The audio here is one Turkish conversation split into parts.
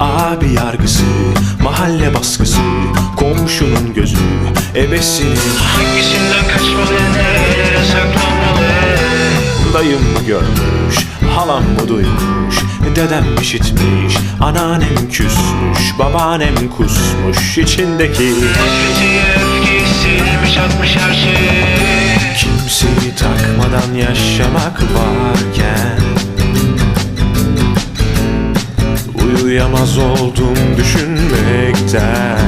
Abi yargısı, mahalle baskısı Komşunun gözü, ebesinin Hangisinden kaçmalı nerelere saklanmalı? Dayım görmüş, halam mı duymuş Dedem işitmiş, anneannem küsmüş Babaannem kusmuş, içindeki Nefreti öfkeyi silmiş atmış her şeyi Kimseyi takmadan yaşamak varken Uyuyamaz oldum düşünmekten.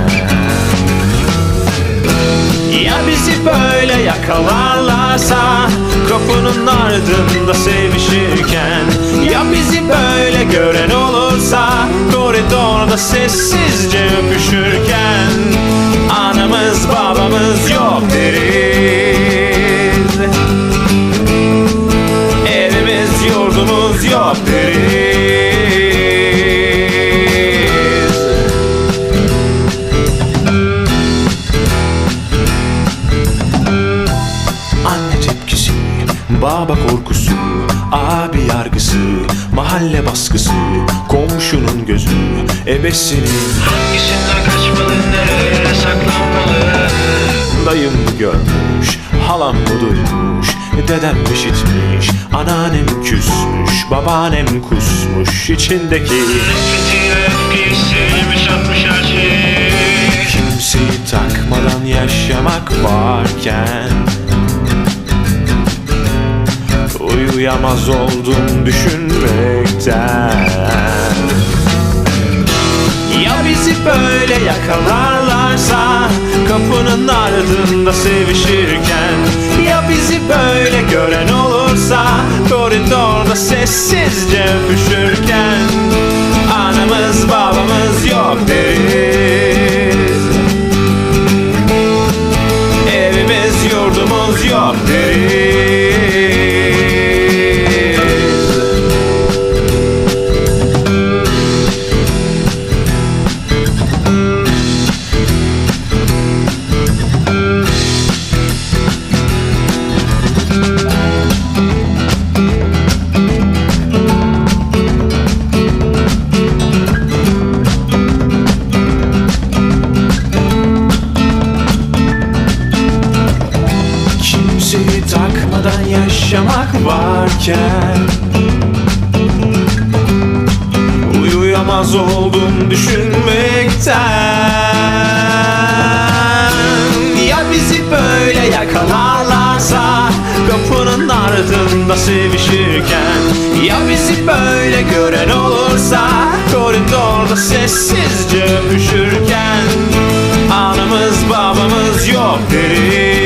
Ya bizi böyle yakalarlarsa Kapının ardında sevişirken. Ya bizi böyle gören olursa Koridorda sessizce öpüşürken. Anamız babamız yok baba korkusu, abi yargısı, mahalle baskısı, komşunun gözü, ebesinin. Hangisinden kaçmalı nerelere saklanmalı? Dayım görmüş, halam mı duymuş Dedem işitmiş, anneannem küsmüş Babaannem kusmuş, içindeki Nefreti öfkeyi silmiş atmış her şeyi. Kimseyi takmadan yaşamak varken Uyuyamaz oldum düşünmekten. Ya bizi böyle yakalarlarsa Kapının ardında sevişirken. Ya bizi böyle gören olursa Koridorda sessizce öpüşürken. Anamız babamız yok deriz varken Uyuyamaz oldum düşünmekten. Ya bizi böyle yakalarlarsa Kapının ardında sevişirken. Ya bizi böyle gören olursa Koridorda sessizce öpüşürken Anamız babamız yok deriz